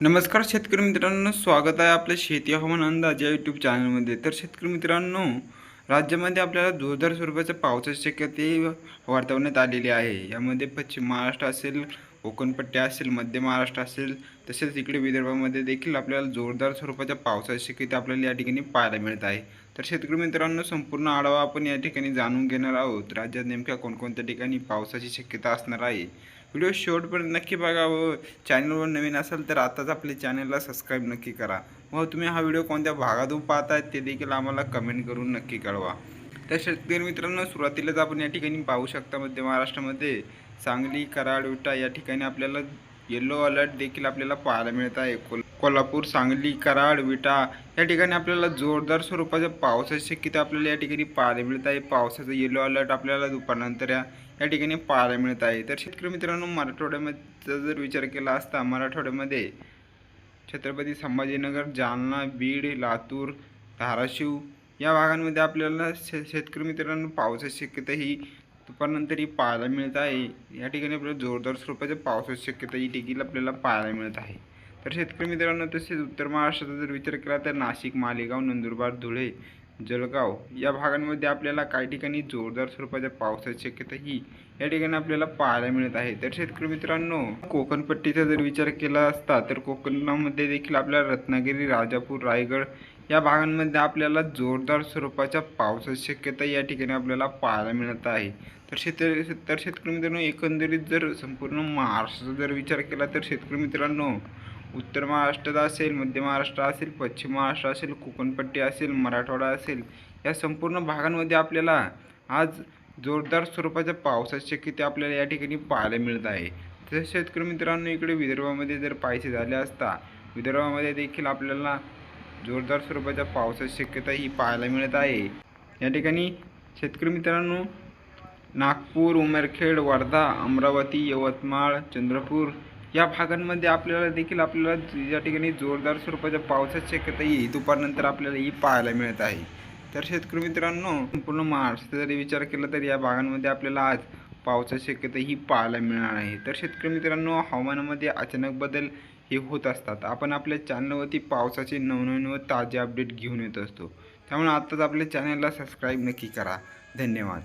नमस्कार शेतकरी मित्रांनो स्वागत आहे आपल्या शेती हवामान अंदाज या यूट्यूब चॅनलमध्ये तर शेतकरी मित्रांनो राज्यामध्ये आपल्याला जोरदार स्वरूपाच्या पावसाची शक्यते वर्तवण्यात आलेली आहे. यामध्ये पश्चिम महाराष्ट्र असेल कोकणपट्टी असेल मध्य महाराष्ट्र असेल तसेच इकडे विदर्भामध्ये देखील आपल्याला जोरदार स्वरूपाच्या पावसाची शक्यता आपल्याला या ठिकाणी पाहायला मिळत आहे. तर शेतकरी मित्रांनो संपूर्ण आढावा आपण या ठिकाणी जाणून घेणार आहोत. राज्यात नेमक्या कोणकोणत्या ठिकाणी पावसाची शक्यता असणार आहे? व्हिडिओ शेवटपर्यंत नक्की बघा व चॅनलवर नवीन असाल तर आताच आपल्या चॅनलला सबस्क्राईब नक्की करा. व तुम्ही हा व्हिडिओ कोणत्या भागातून पाहताय ते देखील आम्हाला कमेंट करून नक्की कळवा. तर शेतकरी मित्रांनो सुरुवातीलाच आपण या ठिकाणी पाहू शकता मध्य महाराष्ट्रामध्ये सांगली कराड विटा या ठिकाणी आपल्याला येलो अलर्ट देखील आपल्याला पाहायला मिळत आहे. कोल कोल्हापूर सांगली कराड विटा या ठिकाणी आपल्याला जोरदार स्वरूपाच्या पावसाची शक्यता आपल्याला या ठिकाणी पाहायला मिळत आहे? पावसाचा येलो अलर्ट आपल्याला दुपारनंतर या या ठिकाणी पाहायला मिळत आहे. तर शेतकरी मित्रांनो मराठवाड्यामध्येचा जर विचार केला असता मराठवाड्यामध्ये छत्रपती संभाजीनगर जालना बीड लातूर धाराशिव या भागांमध्ये आपल्याला शे शेतकरी मित्रांनो पावसाची शक्यता ही दुपारनंतरही पाहायला मिळत आहे. या ठिकाणी आपल्याला जोरदार स्वरूपाच्या पावसाची शक्यता ही देखील आपल्याला पाहायला मिळत आहे. तर शेतकरी मित्रांनो तसेच उत्तर महाराष्ट्राचा जर विचार केला तर नाशिक मालेगाव नंदुरबार धुळे जळगाव या भागांमध्ये आपल्याला काही ठिकाणी जोरदार स्वरूपाच्या पावसाची शक्यता ही या ठिकाणी आपल्याला पाहायला मिळत आहे. तर शेतकरी मित्रांनो कोकणपट्टीचा जर विचार केला असता तर कोकणामध्ये देखील आपल्याला रत्नागिरी राजापूर रायगड या भागांमध्ये आपल्याला जोरदार स्वरूपाच्या पावसाची शक्यता या ठिकाणी आपल्याला पाहायला मिळत आहे. तर शेत तर शेतकरी मित्रांनो एकंदरीत जर संपूर्ण महाराष्ट्राचा जर विचार केला तर शेतकरी मित्रांनो उत्तर महाराष्ट्रात असेल मध्य महाराष्ट्र असेल पश्चिम महाराष्ट्र असेल कोकणपट्टी असेल मराठवाडा असेल या संपूर्ण भागांमध्ये आपल्याला आज जोरदार स्वरूपाच्या पावसाची शक्यता आपल्याला या ठिकाणी पाहायला मिळत आहे. तसेच शेतकरी मित्रांनो इकडे विदर्भामध्ये जर पाहायचे झाले असता विदर्भामध्ये देखील आपल्याला जोरदार स्वरूपाच्या पावसाची शक्यता ही पाहायला मिळत आहे. या ठिकाणी शेतकरी मित्रांनो नागपूर उमरखेड वर्धा अमरावती यवतमाळ चंद्रपूर या भागांमध्ये आपल्याला देखील आपल्याला या ठिकाणी जोरदार स्वरूपाच्या पावसाची शक्यता ही दुपारनंतर आपल्याला ही पाहायला मिळत आहे. तर शेतकरी मित्रांनो संपूर्ण महाराष्ट्र जरी विचार केला तर या भागांमध्ये आपल्याला आज पावसाची शक्यता ही पाहायला मिळणार आहे. तर शेतकरी मित्रांनो हवामानामध्ये अचानक बदल हे होत असतात. आपण आपल्या चॅनलवरती पावसाचे नवनवीन व ताजे अपडेट घेऊन येत असतो. त्यामुळे आत्ताच आपल्या चॅनलला सबस्क्राईब नक्की करा. धन्यवाद.